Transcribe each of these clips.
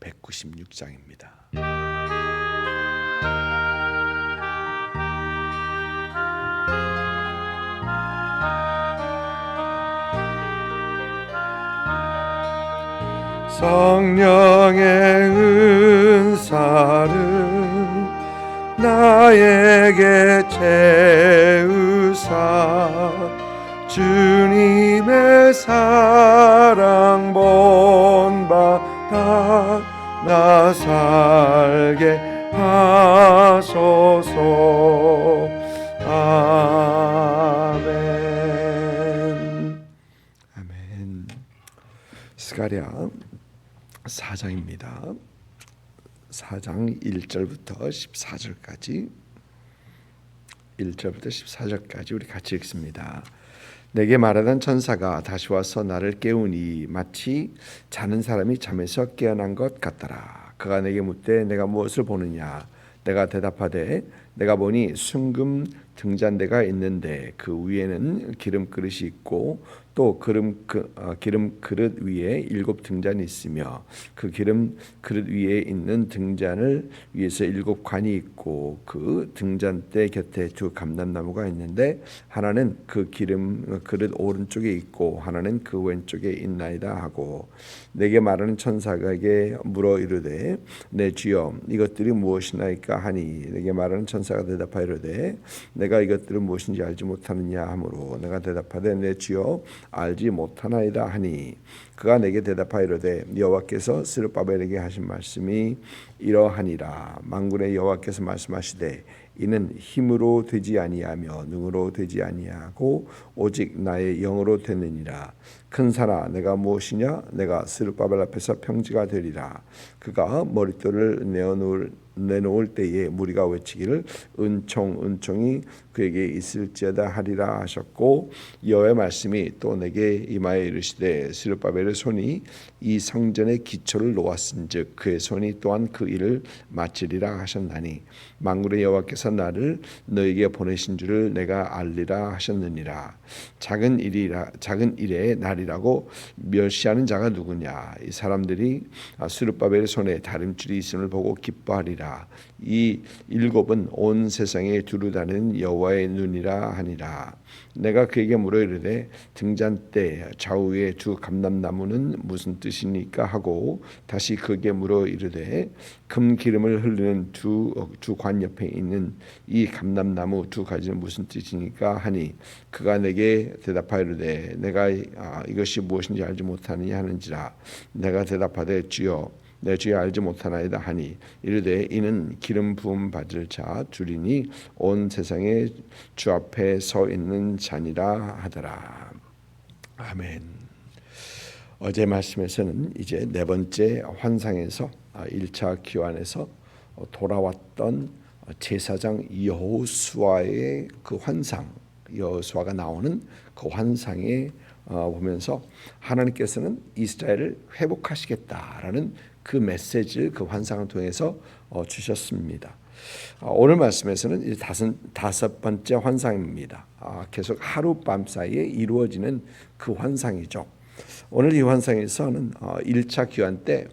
196장입니다. 성령의 은사를 나에게 채우사 주님의 사랑 본받아 나 살게 하소서 아멘 아멘 스가랴 4장입니다. 4장 1절부터 14절까지 1절부터 14절까지 우리 같이 읽습니다. 내게 말하던 천사가 다시 와서 나를 깨우니 마치 자는 사람이 잠에서 깨어난 것 같더라. 그가 내게 묻되 내가 무엇을 보느냐? 내가 대답하되 내가 보니 순금 등잔대가 있는데 그 위에는 기름 그릇이 있고 또 기름 그, 어, 기름 그릇 위에 일곱 등잔이 있으며 그 기름 그릇 위에 있는 등잔을 위에서 일곱 관이 있고 그 등잔대 곁에 두 감람나무가 있는데 하나는 그 기름 그릇 오른쪽에 있고 하나는 그 왼쪽에 있나이다 하고 내게 말하는 천사에게 물어 이르되 내 주여 이것들이 무엇이나이까 하니? 내게 말하는 천사가 대답하여 이르되 내가 이것들은 무엇인지 알지 못하느냐 하므로 내가 대답하되 내 주여 알지 못하나이다 하니 그가 내게 대답하여 이르되 여호와께서 스룹바벨에게 하신 말씀이 이러하니라. 만군의 여호와께서 말씀하시되 이는 힘으로 되지 아니하며 능으로 되지 아니하고 오직 나의 영으로 되느니라 큰 사라 내가 무엇이냐? 내가 스룹바벨 앞에서 평지가 되리라. 그가 머릿돌을 내어놓을 내놓을 때에 무리가 외치기를 은총 은총이 그에게 있을지어다 하리라 하셨고 여호와의 말씀이 또 내게 임하여 이르시되 스룹바벨의 손이 이 성전의 기초를 놓았은즉 그의 손이 또한 그 일을 마치리라 하셨나니 만군의 여호와께서 나를 너에게 보내신 줄을 내가 알리라 하셨느니라. 작은 일이라 작은 일의 날이라고 멸시하는 자가 누구냐? 이 사람들이 스룹바벨의 손에 다림줄이 있음을 보고 기뻐하리라 이 일곱은 온 세상에 두루다니는 여호와의 눈이라 하니라. 내가 그에게 물어 이르되 등잔대 좌우에 두 감람나무는 무슨 뜻이니까? 하고 다시 그에게 물어 이르되 금 기름을 흘리는 두 두 관 옆에 있는 이 감람나무 두 가지는 무슨 뜻이니까? 하니 그가 내게 대답하여 이르되 내가 아, 이것이 무엇인지 알지 못하느냐 하는지라. 내가 대답하되 주여 내 주여 알지 못하나이다 하니 이르되 이는 기름 부음 받을 자 줄이니 온 세상에 주 앞에 서 있는 자니라 하더라 아멘. 어제 말씀에서는 이제 네 번째 환상에서 1차 기환에서 돌아왔던 제사장 여호수아의 그 환상, 여호수아가 나오는 그 환상에 어, 보면서 하나님께서는 이스라엘을 회복하시겠다라는 그 메시지를 그 환상을 통해서 어, 주셨습니다. 어, 오늘 말씀에서는 다섯, 다섯 번째 환상입니다. 아, 계속 하룻밤 사이에 이루어지는 그 환상이죠. 오늘 이 환상에서는 1차 귀환 때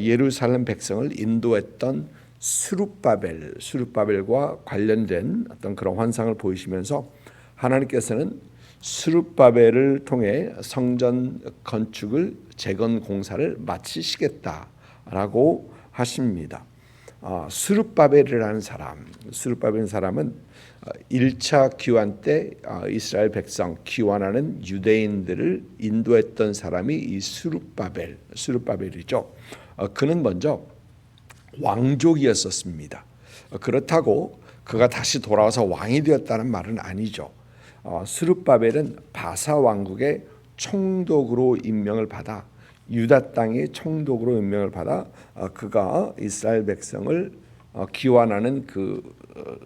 예루살렘 백성을 인도했던 수룹바벨, 수룹바벨과 관련된 어떤 그런 환상을 보이시면서 하나님께서는 수룹바벨을 통해 성전 건축을 재건 공사를 마치시겠다 라고 하십니다. 어, 수룹바벨이라는 사람, 수룹바벨 사람은 1차 귀환 때 어, 이스라엘 백성 귀환하는 유대인들을 인도했던 사람이 이 수룹바벨, 수룹바벨이죠. 어, 그는 먼저 왕족이었었습니다. 어, 그렇다고 그가 다시 돌아와서 왕이 되었다는 말은 아니죠. 어, 스룹바벨은 바사 왕국의 총독으로 임명을 받아 유다 땅의 총독으로 임명을 받아 어, 그가 이스라엘 백성을 어, 기환하는 그 어,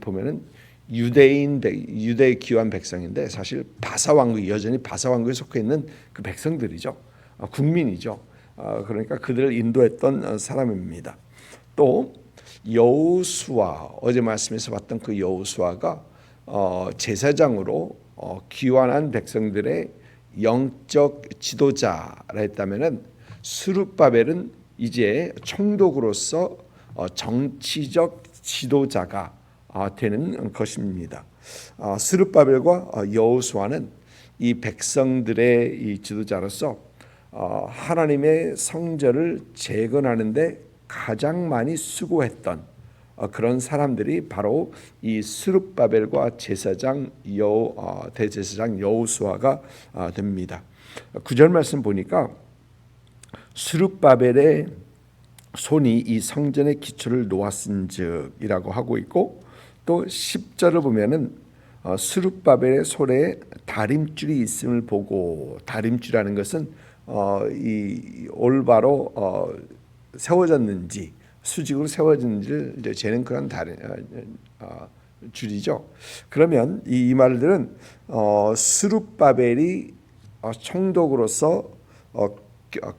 보면은 유대인 유대 기환 백성인데 사실 바사 왕국 여전히 바사 왕국에 속해 있는 그 백성들이죠. 어, 국민이죠. 어, 그러니까 그들을 인도했던 어, 사람입니다. 또 여호수아 어제 말씀에서 봤던 그 여호수아가 어, 제사장으로 어, 귀환한 백성들의 영적 지도자라 했다면은 수룹바벨은 이제 총독으로서 어, 정치적 지도자가 어, 되는 것입니다. 어, 스룹바벨과 어, 여호수아는 이 백성들의 이 지도자로서 어, 하나님의 성전을 재건하는데 가장 많이 수고했던 어, 그런 사람들이 바로 이 스룹바벨과 제사장 여 어, 대제사장 여호수아가 어, 됩니다. 구절 말씀 보니까 스룹바벨의 손이 이 성전의 기초를 놓았은즉이라고 하고 있고 또 10절을 보면은 어, 스룹바벨의 손에 다림줄이 있음을 보고 다림줄이라는 것은 어, 이 올바로 어, 세워졌는지 수직으로 세워졌는지를 이제 그런 다른 어, 어, 줄이죠. 그러면 이, 이 말들은 어, 스룹바벨이 어, 총독으로서 어,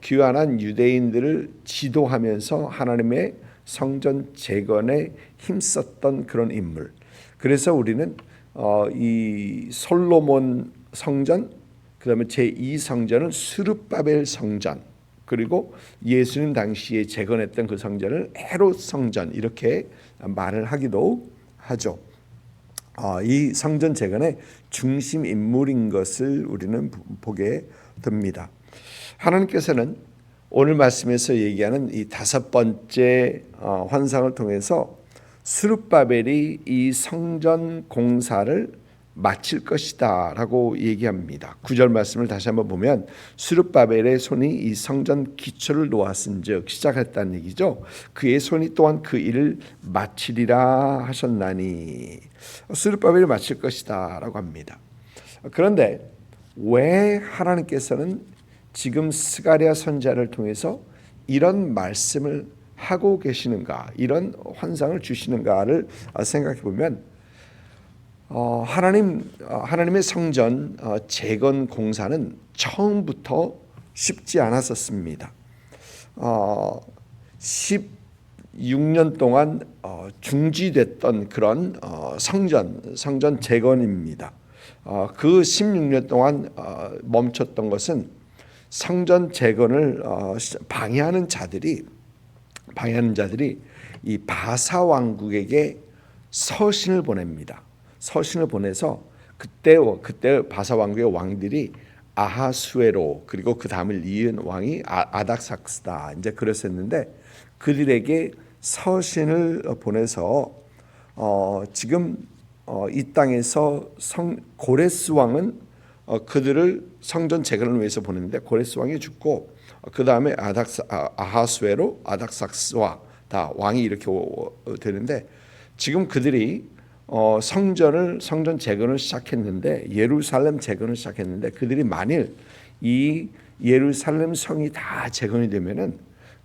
귀환한 유대인들을 지도하면서 하나님의 성전 재건에 힘썼던 그런 인물. 그래서 우리는 어, 이 솔로몬 성전, 그다음에 제2 성전은 스룹바벨 성전, 그리고 예수님 당시에 재건했던 그 성전을 헤롯 성전 이렇게 말을 하기도 하죠. 어, 이 성전 재건의 중심 인물인 것을 우리는 보게 됩니다. 하나님께서는 오늘 말씀에서 얘기하는 이 다섯 번째 어, 환상을 통해서 수르바벨이 이 성전 공사를 마칠 것이다 라고 얘기합니다. 구절 말씀을 다시 한번 보면 수르바벨의 손이 이 성전 기초를 놓았은 즉 시작했다는 얘기죠. 그의 손이 또한 그 일을 마치리라 하셨나니 수르바벨이 마칠 것이다 라고 합니다. 그런데 왜 하나님께서는 지금 스가랴 선자를 통해서 이런 말씀을 하고 계시는가 이런 환상을 주시는가를 생각해 보면 어, 하나님 어, 하나님의 성전 어, 재건 공사는 처음부터 쉽지 않았었습니다. 어, 16년 동안 어, 중지됐던 그런 어, 성전 성전 재건입니다. 어, 그 16년 동안 어, 멈췄던 것은 성전 재건을 어, 방해하는 자들이 방해하는 자들이 이 바사 왕국에게 서신을 보냅니다. 서신을 보내서 그때 그때 바사 왕국의 왕들이 아하수에로 그리고 그 다음을 이은 왕이 아, 닥삭스다. 이제 그랬었는데 그들에게 서신을 보내서 어, 지금 어, 이 땅에서 성 고레스 왕은 어, 그들을 성전 재건을 위해서 보냈는데 고레스 왕이 죽고 어, 그 다음에 아닥사 아, 아하수에로 아닥삭스와 다 왕이 이렇게 오, 오, 되는데 지금 그들이 어, 성전을 성전 재건을 시작했는데 예루살렘 재건을 시작했는데 그들이 만일 이 예루살렘 성이 다 재건이 되면은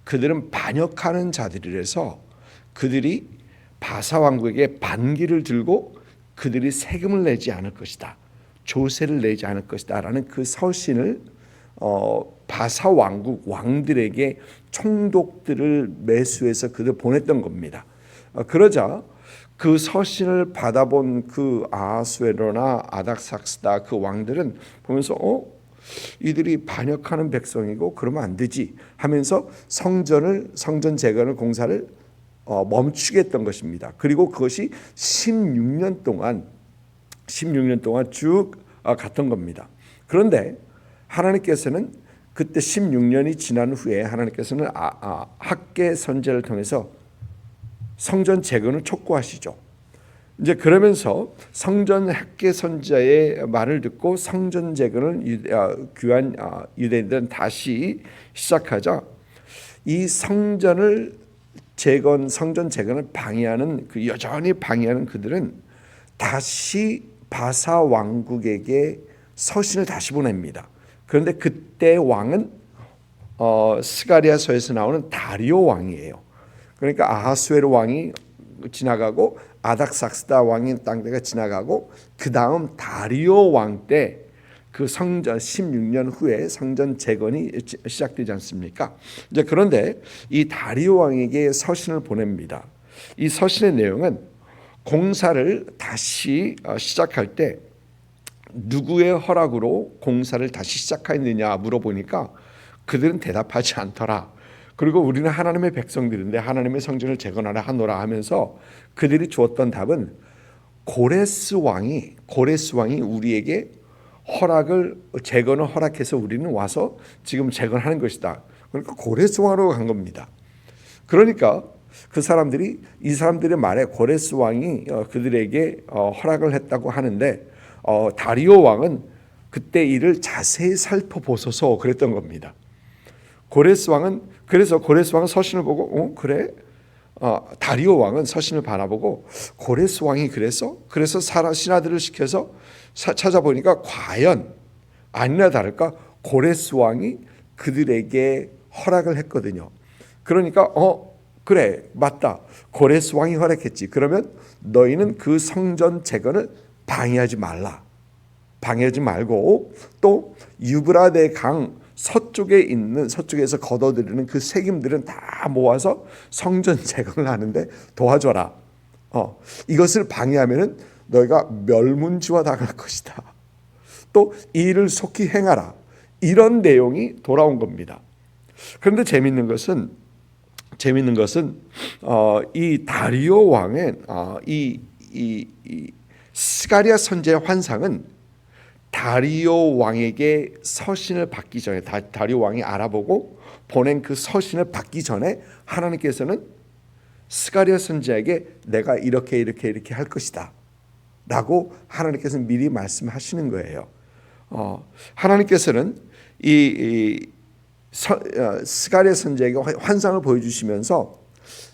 그들은 반역하는 자들이라서 그들이 바사 왕국에게 반기를 들고 그들이 세금을 내지 않을 것이다. 조세를 내지 않을 것이다라는 그 서신을 어, 바사 왕국 왕들에게 총독들을 매수해서 그들 보냈던 겁니다. 어, 그러자 그 서신을 받아본 그 아수에로나 아닥삭스다 그 왕들은 보면서 어 이들이 반역하는 백성이고 그러면 안 되지 하면서 성전을 성전 재건을 공사를 어, 멈추겠던 것입니다. 그리고 그것이 16년 동안 16년 동안 쭉 아, 갔던 겁니다. 그런데 하나님께서는 그때 16년이 지난 후에 하나님께서는 아, 아, 학계 선제를 통해서 성전 재건을 촉구하시죠. 이제 그러면서 성전 학계 선자의 말을 듣고 성전 재건을 유, 아, 귀한 아, 유대인들은 다시 시작하자 이 성전을 재건 성전 재건을 방해하는 그 여전히 방해하는 그들은 다시 바사 왕국에게 서신을 다시 보냅니다. 그런데 그때 왕은 어, 스가리아서에서 나오는 다리오 왕이에요. 그러니까 아하수에르 왕이 지나가고 아닥삭스다 왕인 땅대가 지나가고 그 다음 다리오 왕 때 그 성전 16년 후에 성전 재건이 시작되지 않습니까? 이제 그런데 이 다리오 왕에게 서신을 보냅니다. 이 서신의 내용은 공사를 다시 어, 시작할 때 누구의 허락으로 공사를 다시 시작했느냐 물어보니까 그들은 대답하지 않더라. 그리고 우리는 하나님의 백성들인데 하나님의 성전을 재건하라 하노라 하면서 그들이 주었던 답은 고레스 왕이 고레스 왕이 우리에게 허락을 재건을 허락해서 우리는 와서 지금 재건하는 것이다. 그러니까 고레스 왕으로 간 겁니다. 그러니까 그 사람들이 이 사람들의 말에 고레스 왕이 어, 그들에게 어, 허락을 했다고 하는데 어, 다리오 왕은 그때 일을 자세히 살펴보소서 그랬던 겁니다. 고레스 왕은 그래서 고레스 왕은 서신을 보고 어 그래 어, 다리오 왕은 서신을 바라보고 고레스 왕이 그래서 그래서 사라 신하들을 시켜서 사, 찾아보니까 과연 아니나 다를까 고레스 왕이 그들에게 허락을 했거든요. 그러니까 어 그래 맞다 고레스 왕이 허락했지. 그러면 너희는 그 성전 재건을 방해하지 말라. 방해하지 말고 또 유브라데 강 서쪽에 있는 서쪽에서 걷어들이는 그 세금들은 다 모아서 성전 재건을 하는데 도와줘라. 어, 이것을 방해하면은 너희가 멸문지와 당할 것이다. 또 일을 속히 행하라. 이런 내용이 돌아온 겁니다. 그런데 재밌는 것은 재밌는 것은 어, 이 다리오 왕의 어, 이, 이, 이 스가리아 선제의 환상은 다리오 왕에게 서신을 받기 전에 다, 다리오 왕이 알아보고 보낸 그 서신을 받기 전에 하나님께서는 스가리아 선지자에게 내가 이렇게 이렇게 이렇게 할 것이다. 라고 하나님께서는 미리 말씀하시는 거예요. 어, 하나님께서는 이, 이 서, 어, 스가리아 선지자에게 환상을 보여주시면서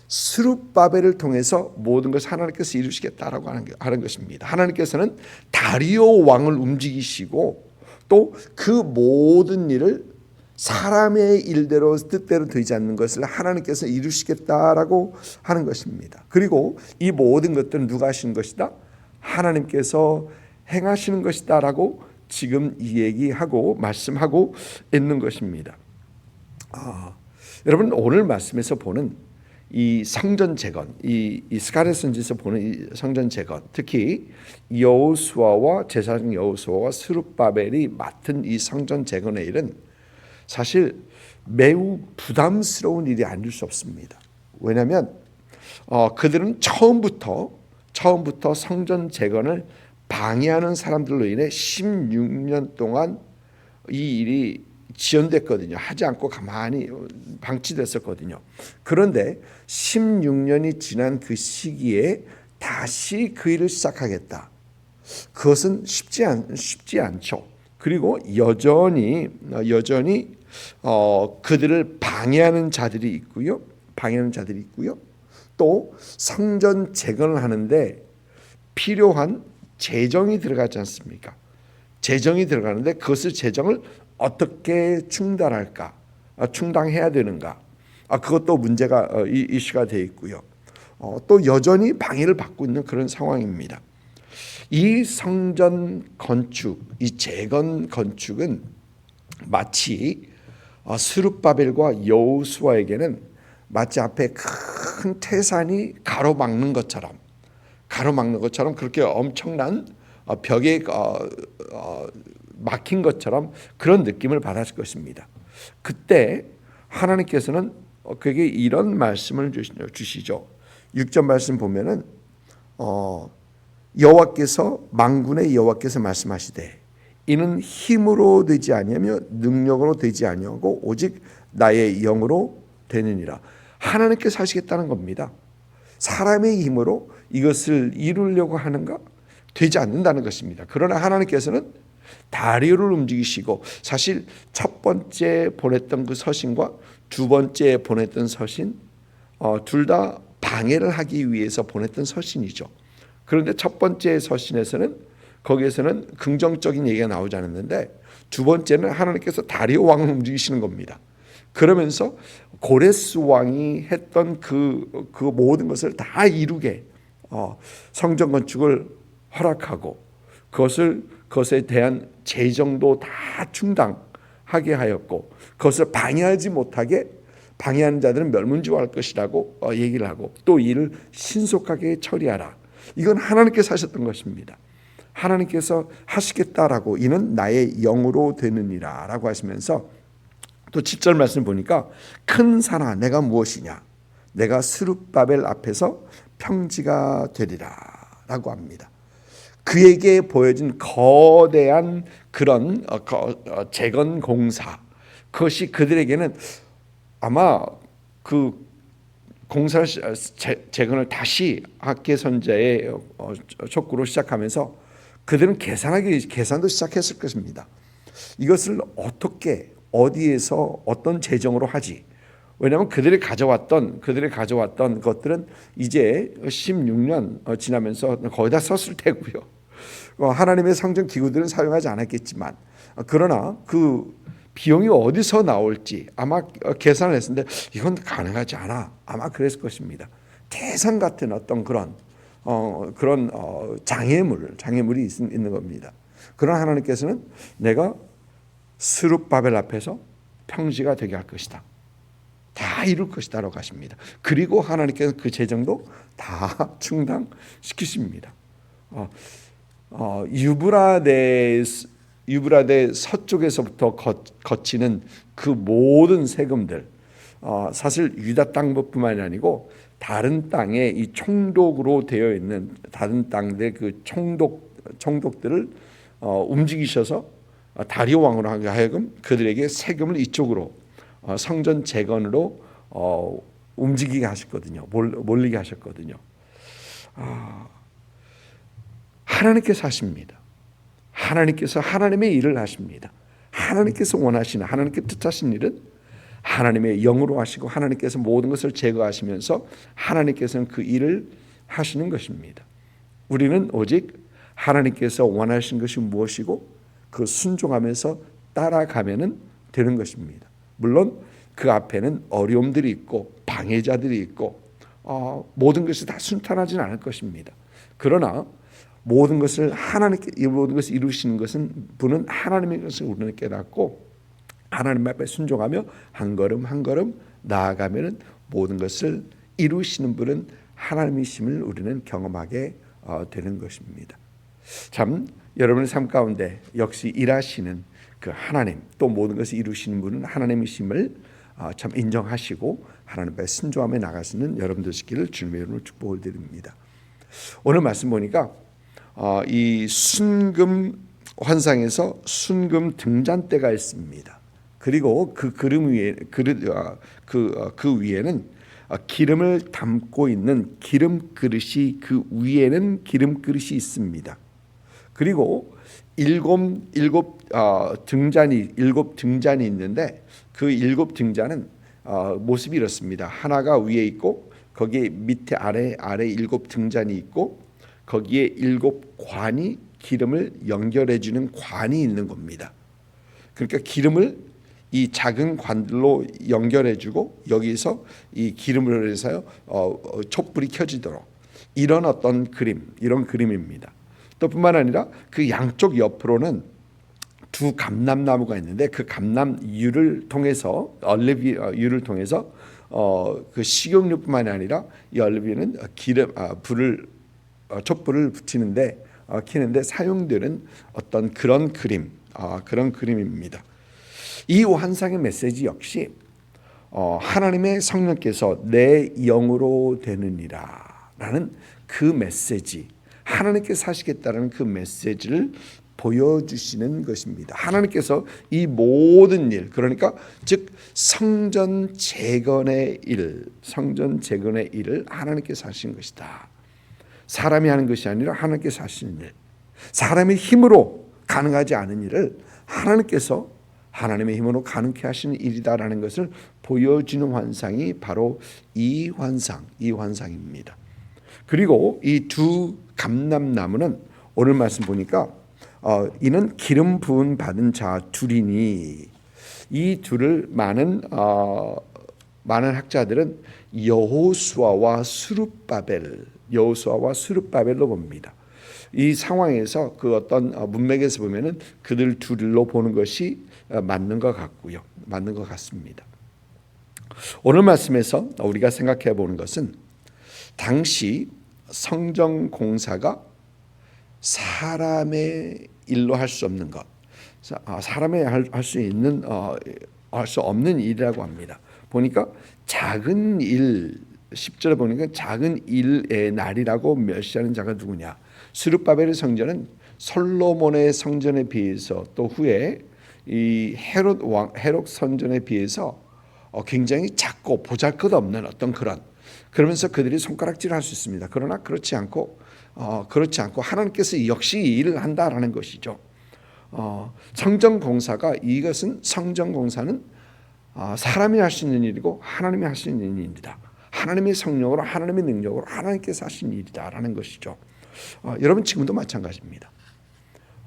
스룹바벨을 통해서 모든 것을 하나님께서 이루시겠다라고 하는, 것입니다. 하나님께서는 다리오 왕을 움직이시고 또 그 모든 일을 사람의 일대로 뜻대로 되지 않는 것을 하나님께서 이루시겠다라고 하는 것입니다. 그리고 이 모든 것들은 누가 하시는 것이다? 하나님께서 행하시는 것이다라고 지금 이 얘기하고 말씀하고 있는 것입니다. 아, 여러분 오늘 말씀에서 보는 이 성전 재건, 이, 이 스가랴 선지에서 보는 이 성전 재건, 특히 여호수아와 제사장 여호수아와 스룹바벨이 맡은 이 성전 재건의 일은 사실 매우 부담스러운 일이 아닐 수 없습니다. 왜냐하면 어, 그들은 처음부터 처음부터 성전 재건을 방해하는 사람들로 인해 16년 동안 이 일이 지연됐거든요. 하지 않고 가만히 방치됐었거든요. 그런데 16년이 지난 그 시기에 다시 그 일을 시작하겠다. 그것은 쉽지 않 쉽지 않죠. 그리고 여전히 여전히 어, 그들을 방해하는 자들이 있고요. 방해하는 자들이 있고요. 또 성전 재건을 하는데 필요한 재정이 들어가지 않습니까? 재정이 들어가는데 그것을 재정을 어떻게 충당할까? 아, 충당해야 되는가? 아, 그것도 문제가 어, 이슈가 되어 있고요. 어, 또 여전히 방해를 받고 있는 그런 상황입니다. 이 성전 건축, 이 재건 건축은 마치 어, 스룹바벨과 여호수아에게는 마치 앞에 큰 태산이 가로막는 것처럼 가로막는 것처럼 그렇게 엄청난 벽에 막힌 것처럼 그런 느낌을 받았을 것입니다. 그때 하나님께서는 그에게 이런 말씀을 주시죠. 6절 말씀 보면은 어, 여호와께서 망군의 여호와께서 말씀하시되 이는 힘으로 되지 아니하며 능력으로 되지 아니하고 오직 나의 영으로 되느니라. 하나님께서 하시겠다는 겁니다. 사람의 힘으로 이것을 이루려고 하는가 되지 않는다는 것입니다. 그러나 하나님께서는 다리를 움직이시고 사실 첫 번째 보냈던 그 서신과 두 번째 보냈던 서신 어, 둘 다 방해를 하기 위해서 보냈던 서신이죠. 그런데 첫 번째 서신에서는 거기에서는 긍정적인 얘기가 나오지 않았는데 두 번째는 하나님께서 다리오 왕을 움직이시는 겁니다. 그러면서 고레스 왕이 했던 그, 그 모든 것을 다 이루게 어, 성전 건축을 허락하고 그것을 그것에 대한 재정도 다 충당하게 하였고 그것을 방해하지 못하게 방해하는 자들은 멸문지화할 것이라고 어, 얘기를 하고 또 이를 신속하게 처리하라. 이건 하나님께서 하셨던 것입니다. 하나님께서 하시겠다라고 이는 나의 영으로 되느니라 라고 하시면서 또 7절 말씀 보니까 큰 산아 내가 무엇이냐 내가 스룹바벨 앞에서 평지가 되리라 라고 합니다. 그에게 보여진 거대한 그런 어, 거- 어, 재건 공사 그것이 그들에게는 아마 그 시- 재- 재건을 다시 학계 선자의 어, 촉구로 시작하면서 그들은 계산하기 계산도 시작했을 것입니다. 이것을 어떻게 어디에서 어떤 재정으로 하지? 왜냐하면 그들이 가져왔던 그들이 가져왔던 것들은 이제 16년 어, 지나면서 거의 다 썼을 테고요. 어, 하나님의 성전 기구들은 사용하지 않았겠지만 어, 그러나 그 비용이 어디서 나올지 아마 어, 계산을 했는데 이건 가능하지 않아 아마 그랬을 것입니다. 대상 같은 어떤 그런 어, 그런 어, 장애물 장애물이 있, 있는 겁니다. 그러나 하나님께서는 내가 스룹바벨 앞에서 평지가 되게 할 것이다. 다 이룰 것이다라고 하십니다. 그리고 하나님께서 그 재정도 다 충당시키십니다. 어, 어, 유브라데 유브라데 서쪽에서부터 거, 거치는 그 모든 세금들 어, 사실 유다 땅뿐만이 아니고 다른 땅에 이 총독으로 되어 있는 다른 땅들 그 총독 총독들을 어, 움직이셔서 어, 다리오 왕으로 하여금 그들에게 세금을 이쪽으로 어, 성전 재건으로 어, 움직이게 하셨거든요. 몰, 몰리게 하셨거든요. 아, 하나님께서 하십니다. 하나님께서 하나님의 일을 하십니다. 하나님께서 원하시는 하나님께 뜻하신 일은 하나님의 영으로 하시고 하나님께서 모든 것을 제거하시면서 하나님께서는 그 일을 하시는 것입니다. 우리는 오직 하나님께서 원하신 것이 무엇이고 그 순종하면서 따라가면은 되는 것입니다. 물론 그 앞에는 어려움들이 있고 방해자들이 있고 어, 모든 것이 다 순탄하지는 않을 것입니다. 그러나 모든 것을 하나님께 이 모든 것을 이루시는 것은 분은 하나님의 것을 우리는 깨닫고 하나님 앞에 순종하며 한 걸음 한 걸음 나아가면은 모든 것을 이루시는 분은 하나님이심을 우리는 경험하게 어, 되는 것입니다. 참 여러분의 삶 가운데 역시 일하시는 그 하나님 또 모든 것을 이루시는 분은 하나님이심을 어, 참 인정하시고 하나님 앞에 순종하며 나가시는 여러분들 되시기를 주님의 이름으로 축복을 드립니다. 오늘 말씀 보니까 어, 이 순금 환상에서 순금 등잔대가 있습니다. 그리고 그 그름 위에 그릇 그, 어, 그 위에는 어, 기름을 담고 있는 기름 그릇이 그 위에는 기름 그릇이 있습니다. 그리고 일곱 일곱 어, 등잔이 일곱 등잔이 있는데 그 일곱 등잔은 어, 모습이 이렇습니다. 하나가 위에 있고 거기에 밑에 아래 아래 일곱 등잔이 있고 거기에 일곱 관이 기름을 연결해 주는 관이 있는 겁니다. 그러니까 기름을 이 작은 관들로 연결해 주고 여기서 이 기름을 해서요 어, 어, 촛불이 켜지도록 이런 어떤 그림 이런 그림입니다. 또 뿐만 아니라 그 양쪽 옆으로는 두 감람나무가 있는데 그 감람유를 통해서 얼리비유를 통해서 어, 그 식용유뿐만이 아니라 이 얼리비유는 기름 아, 불을 어, 촛불을 붙이는데 어, 키는데 사용되는 어떤 그런 그림 아, 그런 그림입니다. 이 환상의 메시지 역시 어, 하나님의 성령께서 내 영으로 되느니라라는 그 메시지 하나님께서 하시겠다는 그 메시지를 보여주시는 것입니다. 하나님께서 이 모든 일, 그러니까 즉 성전 재건의 일, 성전 재건의 일을 하나님께서 하신 것이다. 사람이 하는 것이 아니라 하나님께서 하시는 일, 사람의 힘으로 가능하지 않은 일을 하나님께서 하나님의 힘으로 가능케 하시는 일이다라는 것을 보여주는 환상이 바로 이 환상, 이 환상입니다. 그리고 이 두 감람나무는 오늘 말씀 보니까 어, 이는 기름 부은 받은 자 둘이니 이 둘을 많은 어, 많은 학자들은 여호수아와 수룹바벨, 여호수아와 수룹바벨로 봅니다. 이 상황에서 그 어떤 어, 문맥에서 보면은 그들 둘로 보는 것이 어, 맞는 것 같고요, 맞는 것 같습니다. 오늘 말씀에서 우리가 생각해 보는 것은 당시 성정 공사가 사람의 일로 할 수 없는 것, 사- 아, 사람의 할 수 있는 어, 할수 없는 일이라고 합니다. 보니까 작은 일 10절에 보니까 작은 일의 날이라고 멸시하는 자가 누구냐? 스룹바벨의 성전은 솔로몬의 성전에 비해서 또 후에 이 헤롯 왕 헤롯 성전에 비해서 어, 굉장히 작고 보잘것없는 어떤 그런 그러면서 그들이 손가락질을 할 수 있습니다. 그러나 그렇지 않고 어, 그렇지 않고 하나님께서 역시 이 일을 한다라는 것이죠. 어, 성전 공사가 이것은 성전 공사는 어, 사람이 할 수 있는 일이고 하나님이 할 수 있는 일입니다. 하나님의 성령으로 하나님의 능력으로 하나님께서 하신 일이다라는 것이죠. 어, 여러분 지금도 마찬가지입니다.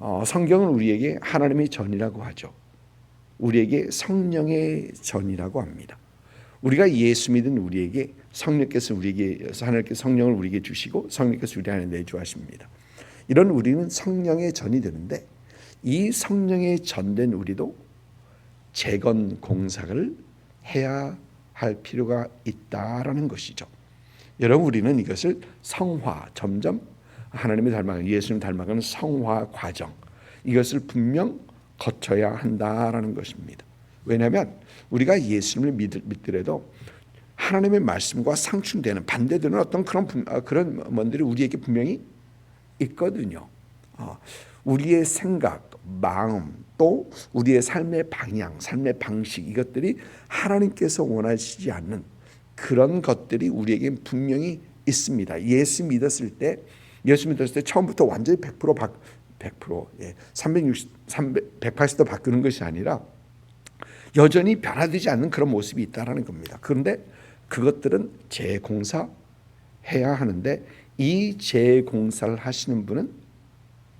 어, 성경은 우리에게 하나님의 전이라고 하죠. 우리에게 성령의 전이라고 합니다. 우리가 예수 믿은 우리에게 성령께서 우리에게 하나님께 성령을 우리에게 주시고 성령께서 우리 안에 내주하십니다. 이런 우리는 성령의 전이 되는데 이 성령의 전된 우리도 재건 공사를 해야 할 필요가 있다라는 것이죠. 여러분 우리는 이것을 성화 점점 하나님을 닮아가는 예수님 닮아가는 성화 과정 이것을 분명 거쳐야 한다라는 것입니다. 왜냐하면 우리가 예수님을 믿, 믿더라도 하나님의 말씀과 상충되는 반대되는 어떤 그런 분- 어, 그런 뭔들이 우리에게 분명히 있거든요. 어, 우리의 생각, 마음, 또 우리의 삶의 방향, 삶의 방식 이것들이 하나님께서 원하시지 않는 그런 것들이 우리에게 분명히 있습니다. 예수 믿었을 때, 예수 믿었을 때 처음부터 완전히 100% 바, 100% 예, 360, 300, 180도 바꾸는 것이 아니라 여전히 변화되지 않는 그런 모습이 있다라는 겁니다. 그런데 그것들은 재공사 해야 하는데 이 재공사를 하시는 분은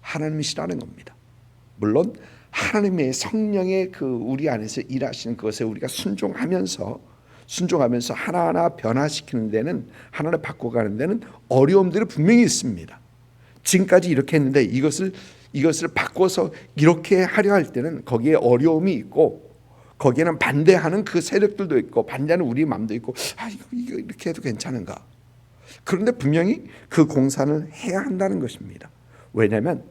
하나님이시라는 겁니다. 물론 하나님의 성령의 그 우리 안에서 일하시는 그것에 우리가 순종하면서 순종하면서 하나하나 변화시키는 데는 하나를 바꿔가는 데는 어려움들이 분명히 있습니다. 지금까지 이렇게 했는데 이것을 이것을 바꿔서 이렇게 하려 할 때는 거기에 어려움이 있고 거기에는 반대하는 그 세력들도 있고 반대하는 우리 마음도 있고 아 이거, 이거 이렇게 해도 괜찮은가? 그런데 분명히 그 공사는 해야 한다는 것입니다. 왜냐하면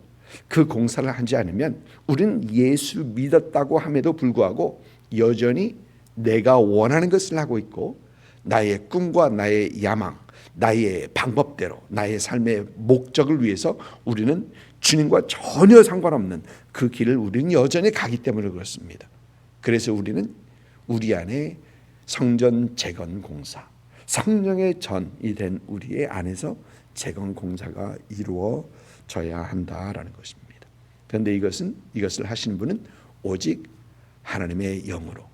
그 공사를 하지 않으면 우리는 예수 믿었다고 함에도 불구하고 여전히 내가 원하는 것을 하고 있고 나의 꿈과 나의 야망, 나의 방법대로 나의 삶의 목적을 위해서 우리는 주님과 전혀 상관없는 그 길을 우리는 여전히 가기 때문에 그렇습니다. 그래서 우리는 우리 안에 성전 재건 공사, 성령의 전이 된 우리의 안에서 재건 공사가 이루어 져야 한다라는 것입니다. 그런데 이것은 이것을 하시는 분은 오직 하나님의 영으로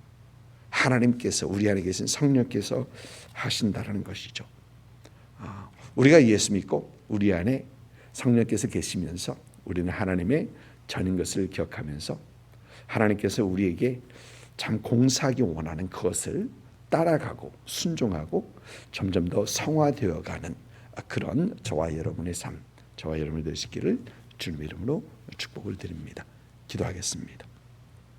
하나님께서 우리 안에 계신 성령께서 하신다라는 것이죠. 아, 우리가 예수 믿고 우리 안에 성령께서 계시면서 우리는 하나님의 전인 것을 기억하면서 하나님께서 우리에게 참 공사하기 원하는 그것을 따라가고 순종하고 점점 더 성화되어 가는 그런 저와 여러분의 삶, 저와 여러분이 되시기를 주님 이름으로 축복을 드립니다. 기도하겠습니다.